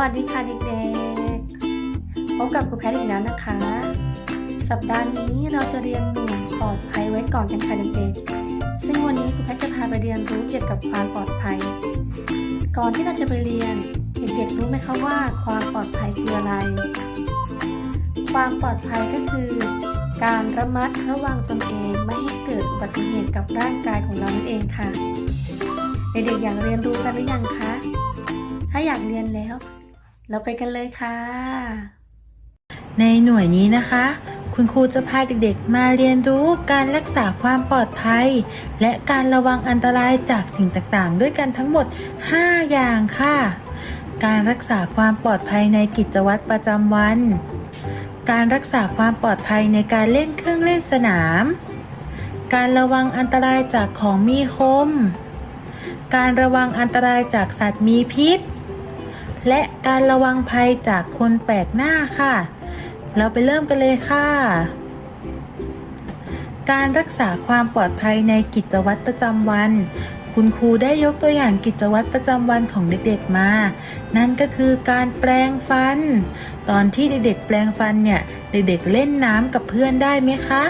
วัสดีค่ะเด็กๆ พบกับครูแพทย์อีกแล้วนะคะ สัปดาห์นี้เราจะเรียนหน่วยปลอดภัยไว้ก่อนกันค่ะเด็กๆ ซึ่งวันนี้ครูแพทย์จะพาไปเรียนรู้เกี่ยวกับความปลอดภัย ก่อนที่เราจะไปเรียน เด็กๆรู้ไหมคะว่าความปลอดภัยคืออะไร ความปลอดภัยก็คือ การระมัดระวังตนเองไม่ให้เกิดอุบัติเหตุกับร่างกายของเรานั่นเองค่ะ เด็กๆอยากเรียนรู้กันหรือยังคะถ้าอยากเรียนแล้ว เราไปกันเลยค่ะ ในหน่วยนี้นะคะ คุณครูจะพาเด็กๆ มาเรียนรู้การรักษาความปลอดภัย และการระวังอันตรายจากสิ่งต่างๆ ด้วยกันทั้งหมด 5 อย่างค่ะ การรักษาความปลอดภัยในกิจวัตรประจำวัน การรักษาความปลอดภัยในการเล่นเครื่องเล่นสนาม การระวังอันตรายจากของมีคม การระวังอันตรายจากสัตว์มีพิษ และการระวังภัยจากคนแปลกหน้าค่ะ เราไปเริ่มกันเลยค่ะ การรักษาความปลอดภัยในกิจวัตรประจำวัน คุณครูได้ยกตัวอย่างกิจวัตรประจำวันของเด็กๆมา นั่นก็คือการแปรงฟัน ตอนที่เด็กๆแปรงฟันเนี่ย เด็กๆเล่นน้ำกับเพื่อนได้ไหมคะ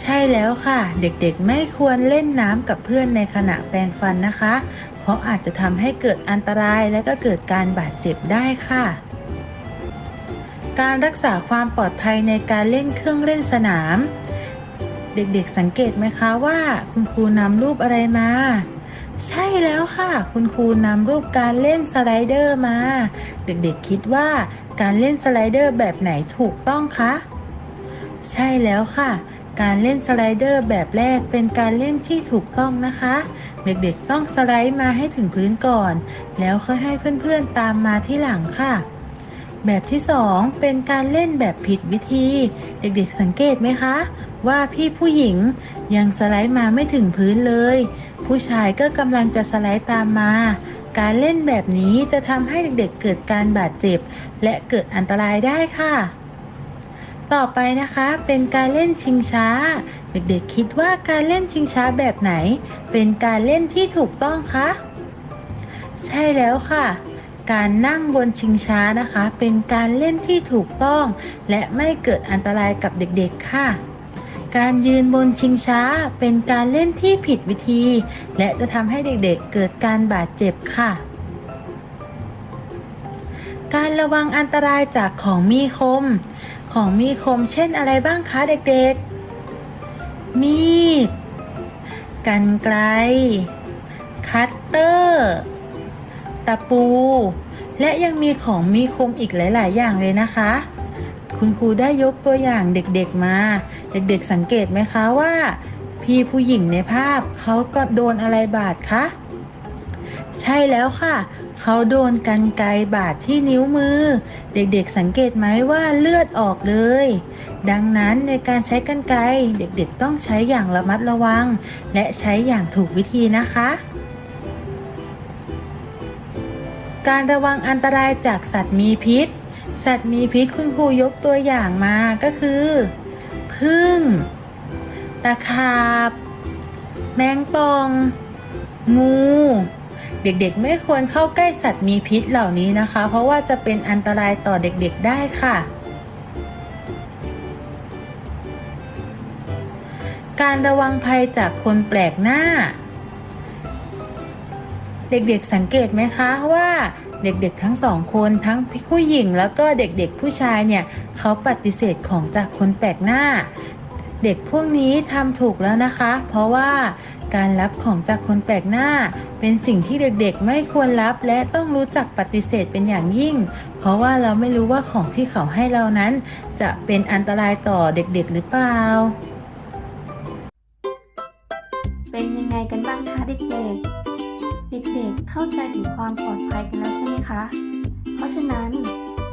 ใช่แล้วค่ะ เด็กๆไม่ควรเล่นน้ำกับเพื่อนในขณะแปรงฟันนะคะ เพราะอาจจะทำให้เกิดอันตรายและก็เกิดการบาดเจ็บได้ค่ะ การรักษาความปลอดภัยในการเล่นเครื่องเล่นสนาม เด็กๆสังเกตไหมคะว่าคุณครูนำรูปอะไรมา ใช่แล้วค่ะ คุณครูนำรูปการเล่นสไลเดอร์มา เด็กๆคิดว่าการเล่นสไลเดอร์แบบไหนถูกต้องคะ ใช่แล้วค่ะ การเล่นสไลเดอร์แบบแรกเป็นการเล่นที่ถูกต้องนะคะ เด็กๆต้องสไลด์มาให้ถึงพื้นก่อน แล้วค่อยให้เพื่อนๆตามมาที่หลังค่ะ แบบที่ 2 เป็นการเล่นแบบผิดวิธี เด็กๆสังเกตไหมคะ ว่าพี่ผู้หญิงยังสไลด์มาไม่ถึงพื้นเลย ผู้ชายก็กำลังจะสไลด์ตามมาการเล่นแบบนี้จะทำให้เด็กๆเกิดการบาดเจ็บ และเกิดอันตรายได้ค่ะ ต่อไปนะคะเป็นการเล่นชิงช้า เด็กๆคิดว่าการเล่นชิงช้าแบบไหน เป็นการเล่นที่ถูกต้องคะใช่แล้วค่ะ การนั่งบนชิงช้านะคะ เป็นการเล่นที่ถูกต้อง และไม่เกิดอันตรายกับเด็กๆค่ะ การยืนบนชิงช้า เป็นการเล่นที่ผิดวิธี และจะทำให้เด็กๆเกิดการบาดเจ็บค่ะการระวังอันตรายจากของมีคม ของมีคมเช่นอะไรบ้างคะเด็กๆ มีด กันไกล คัตเตอร์ ตะปู และยังมีของมีคมอีกหลาย ๆ อย่างเลยนะคะ คุณครูได้ยกตัวอย่างเด็กๆมา เด็กๆสังเกตไหมคะว่า พี่ผู้หญิงในภาพเขาก็โดนอะไรบาดคะ ใช่แล้วค่ะ เขาโดนกันไกบาดที่นิ้วมือ เด็กๆสังเกตไหมว่าเลือดออกเลย ดังนั้นในการใช้กันไกเด็กๆต้องใช้อย่างระมัดระวัง และใช้อย่างถูกวิธีนะคะ การระวังอันตรายจากสัตว์มีพิษ สัตว์มีพิษคุณครูยกตัวอย่างมาก็คือพึ่ง ตะขาบ แมงป่อง งู เด็กๆ ไม่ควรเข้าใกล้สัตว์มีพิษเหล่านี้นะคะ เพราะว่าจะเป็นอันตรายต่อเด็กๆได้ค่ะ การระวังภัยจากคนแปลกหน้า เด็กๆสังเกตไหมคะว่าเด็กๆทั้งสองคนทั้งผู้หญิงแล้วก็เด็กๆผู้ชายเนี่ยเขาปฏิเสธของจากคนแปลกหน้า เด็กพวกนี้ทำถูกแล้วนะคะ เพราะว่าการรับของจากคนแปลกหน้า เป็นสิ่งที่เด็กๆ ไม่ควรรับและต้องรู้จักปฏิเสธเป็นอย่างยิ่ง เพราะว่าเราไม่รู้ว่าของที่เขาให้เรานั้น จะเป็นอันตรายต่อเด็กๆ หรือเปล่า เป็นยังไงกันบ้างคะเด็กๆ เด็กๆ เข้าใจถึงความปลอดภัยกันแล้วใช่ไหมคะ เพราะฉะนั้น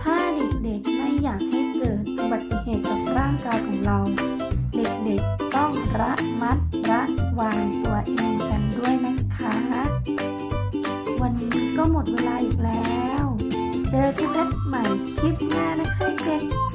ถ้าเด็กๆ ไม่อยากให้เกิดอุบัติเหตุ ดเวลาอีกแล้ว เจอคลิปใหม่คลิปหน้านะคะเจ๊